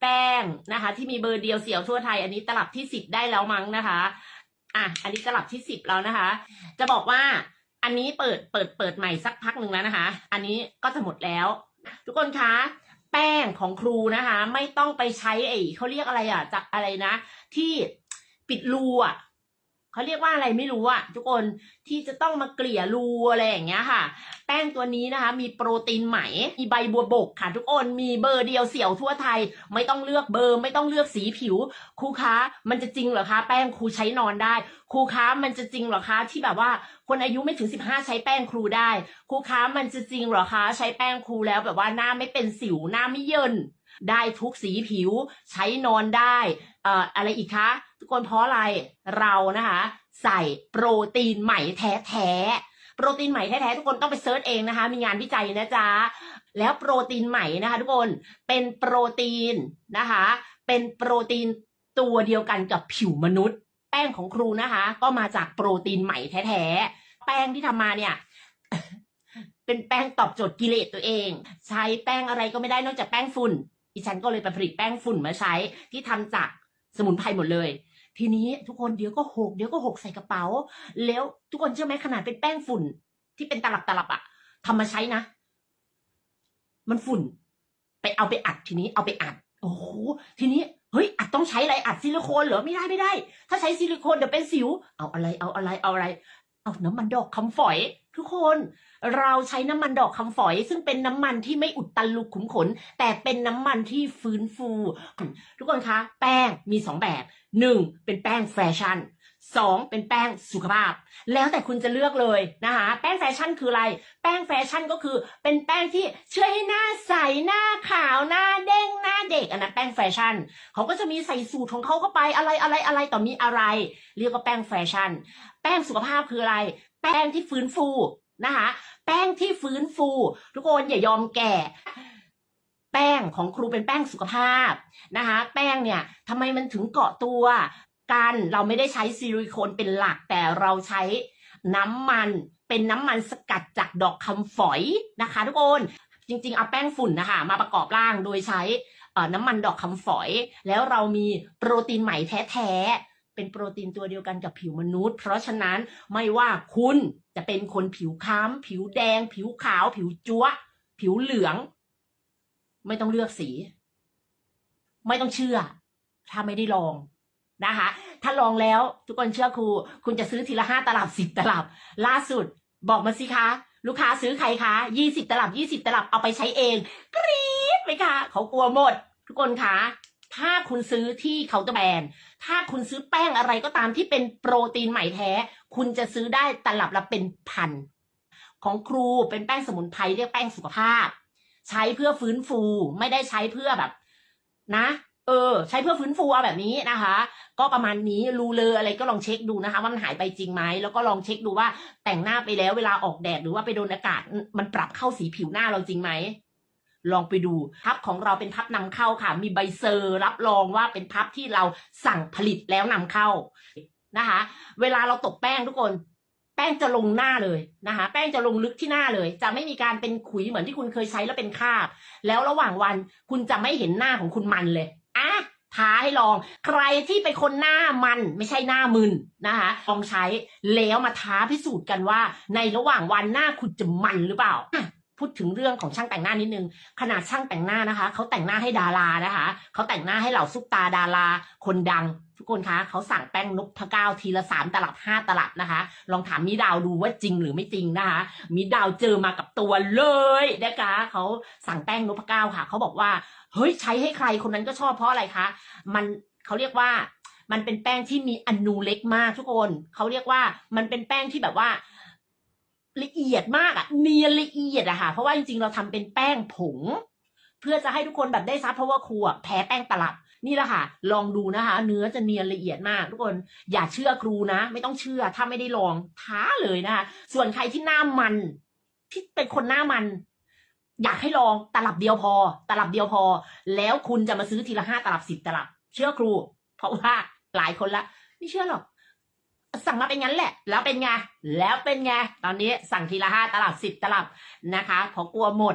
แป้งนะคะ ที่มีเบอร์เดียวเสี่ยวทั่วไทย อันนี้ตลับที่สิบได้แล้วมั้งนะคะอะอันนี้ตลับที่สิบแล้วนะคะ จะบอกว่าอันนี้เปิดเปิดเปิดใหม่สักพักหนึ่งแล้วนะคะ อันนี้ก็จะหมดแล้ว ทุกคนคะแป้งของครูนะคะ ไม่ต้องไปใช้ไอ้เขาเรียกอะไรอะจากอะไรนะ ที่ปิดรูอะ เขาเรียกว่าอะไรไม่รู้อะทุกคนที่จะต้องมาเกลี่ยรูอะไรอย่างเงี้ยค่ะ แป้งตัวนี้นะคะ มีโปรตีนไหม มีใบบัวบกค่ะ ทุกคนมีเบอร์เดียวเสี่ยวทั่วไทย ไม่ต้องเลือกเบอร์ ไม่ต้องเลือกสีผิว ครูคะมันจะจริงเหรอคะแป้งครูใช้นอนได้ ครูคะมันจะจริงเหรอคะที่แบบว่าคนอายุไม่ถึงสิบห้าใช้แป้งครูได้ ครูคะมันจะจริงเหรอคะ ใช้แป้งครูแล้วแบบว่าหน้าไม่เป็นสิวหน้าไม่เยิน ได้ทุกสีผิว ใช้นอนได้อออะไรอีกคะ ทุกคนเพราะอะไรเรานะคะ ใส่โปรตีนใหม่แท้ๆโปรตีนใหม่แท้ๆทุกคนต้องไปเซิร์ชเองนะคะ มีงานวิจัยนะจ๊ะแล้วโปรตีนใหม่นะคะ ทุกคนเป็นโปรตีนนะคะ เป็นโปรตีนตัวเดียวกันกับผิวมนุษย์ แป้งของครูนะคะ ก็มาจากโปรตีนใหม่แท้ๆแป้งที่ทำมาเนี่ยเป็นแป้งตอบโจทย์กิเลสตัวเอง ใช้แป้งอะไรก็ไม่ได้นอกจากแป้งฝุ่น ดิฉันก็เลยไปผลิตแป้งฝุ่นมาใช้ที่ทำจากสมุนไพรหมดเลย ทีนี้ทุกคนเดี๋ยวก็หกเดี๋ยวก็หกใส่กระเป๋า แล้วทุกคนเชื่อไหมขนาดเป็นแป้งฝุ่นที่เป็นตลับตลับอะทำมาใช้นะ มันฝุ่น ไปเอาไปอัดทีนี้เอาไปอัด โอ้โหทีนี้เฮ้ยอัดต้องใช้อะไรอัดซิลิโคนเหรอไม่ได้ไม่ได้ ถ้าใช้ซิลิโคนเดี๋ยวเป็นสิว เอาอะไรเอาอะไรเอาอะไร เอาน้ำมันดอกคำฝอย ทุกคนเราใช้น้ำมันดอกคำฝอย ซึ่งเป็นน้ำมันที่ไม่อุดตันรูขุมขน แต่เป็นน้ำมันที่ฟื้นฟู ทุกคนคะ แป้งมีสองแบบหนึ่งเป็นแป้งแฟชั่น สองเป็นแป้งสุขภาพ แล้วแต่คุณจะเลือกเลยนะคะ แป้งแฟชั่นคืออะไร แป้งแฟชั่นก็คือเป็นแป้งที่ช่วยให้หน้าใสหน้าขาวหน้าเด้งหน้าเด็กอันนั้นแป้งแฟชั่นเขาก็จะมีใส่สูตรของเขาเข้าไปอะไรอะไรอะไรต่อมีอะไร เรียกว่าแป้งแฟชั่น แป้งสุขภาพคืออะไร แป้งที่ฟื้นฟูนะคะแป้งที่ฟื้นฟู ทุกคนอย่ายอมแก่แป้งของครูเป็นแป้งสุขภาพนะคะแป้งเนี่ยทำไมมันถึงเกาะตัว กันเราไม่ได้ใช้ซิลิโคนเป็นหลักแต่เราใช้น้ำมันเป็นน้ำมันสกัดจากดอกคำฝอยนะคะ ทุกคนจริงๆเอาแป้งฝุ่นนะคะมาประกอบร่างโดยใช้น้ำมันดอกคำฝอย แล้วเรามีโปรตีนใหม่แท้ๆเป็นโปรตีนตัวเดียวกันกับผิวมนุษย์ เพราะฉะนั้นไม่ว่าคุณจะเป็นคนผิวค้ำผิวแดง ผิวขาว ผิวจั๊วผิวเหลือง ไม่ต้องเลือกสี ไม่ต้องเชื่อ ถ้าไม่ได้ลอง นะคะ ถ้าลองแล้วทุกคนเชื่อครู คุณจะซื้อทีละห้าตลับสิบตลับ ล่าสุดบอกมาสิคะ ลูกค้าซื้อใครคะยี่สิบตลับยี่สิบตลับเอาไปใช้เอง กรี๊ดไหมคะ เขากลัวหมด ทุกคนคะถ้าคุณซื้อที่เคาน์เตอร์แบรนด์ ถ้าคุณซื้อแป้งอะไรก็ตามที่เป็นโปรตีนใหม่แท้ คุณจะซื้อได้ตลับละเป็นพัน ของครูเป็นแป้งสมุนไพรเรียกแป้งสุขภาพ ใช้เพื่อฟื้นฟูไม่ได้ใช้เพื่อแบบ นะ เออ ใช้เพื่อฟื้นฟูเอาแบบนี้นะคะ ก็ประมาณนี้รูเลออะไรก็ลองเช็คดูนะคะว่ามันหายไปจริงไหมแล้วก็ลองเช็คดูว่าแต่งหน้าไปแล้วเวลาออกแดดหรือว่าไปโดนอากาศมันปรับเข้าสีผิวหน้าเราจริงไหมลองไปดูพับของเราเป็นพับนำเข้าค่ะ มีใบเซอร์รับรองว่าเป็นพับที่เราสั่งผลิตแล้วนำเข้านะคะ เวลาเราตกแป้งทุกคนแป้งจะลงหน้าเลยนะคะ แป้งจะลงลึกที่หน้าเลย จะไม่มีการเป็นขุยเหมือนที่คุณเคยใช้แล้วเป็นคราบ แล้วระหว่างวันคุณจะไม่เห็นหน้าของคุณมันเลย อะท้าให้ลอง ใครที่เป็นคนหน้ามันไม่ใช่หน้ามึนนะคะลองใช้แล้วมาท้าพิสูจน์กันว่า ในระหว่างวันหน้าคุณจะมันหรือเปล่าพูดถึงเรื่องของช่างแต่งหน้านิดนึง ขนาดช่างแต่งหน้านะคะ เขาแต่งหน้าให้ดารานะคะ เขาแต่งหน้าให้เหล่าซุปตาดารา คนดัง ทุกคนคะ เขาสั่งแป้งนกพเก้าวทีละสามตลับห้าตลับนะคะ ลองถามมิดาวดูว่าจริงหรือไม่จริงนะคะ มิดาวเจอมากับตัวเลยนะคะ เขาสั่งแป้งนกพเก้าวค่ะ เขาบอกว่า เฮ้ยใช้ให้ใครคนนั้นก็ชอบเพราะอะไรคะ มันเขาเรียกว่ามันเป็นแป้งที่มีอนูเล็กมากทุกคนเขาเรียกว่ามันเป็นแป้งที่แบบว่าละเอียดมากอะเนียนละเอียดอะค่ะ เพราะว่าจริงๆเราทำเป็นแป้งผง เพื่อจะให้ทุกคนแบบได้ซับเพราะว่าครูอะแพ้แป้งตลับนี่แหละค่ะ ลองดูนะคะ เนื้อจะเนียนละเอียดมาก ทุกคนอย่าเชื่อครูนะ ไม่ต้องเชื่อถ้าไม่ได้ลองท้าเลยนะคะ ส่วนใครที่หน้ามันที่เป็นคนหน้ามัน อยากให้ลองตลับเดียวพอ ตลับเดียวพอ แล้วคุณจะมาซื้อทีละห้าตลับสิบตลับ เชื่อครู เพราะว่าหลายคนละ ไม่เชื่อหรอก สั่งมาเป็นงั้นแหละ แล้วเป็นไง แล้วเป็นไง ตอนนี้สั่งทีละห้าตลับสิบตลับนะคะเพราะกลัวหมด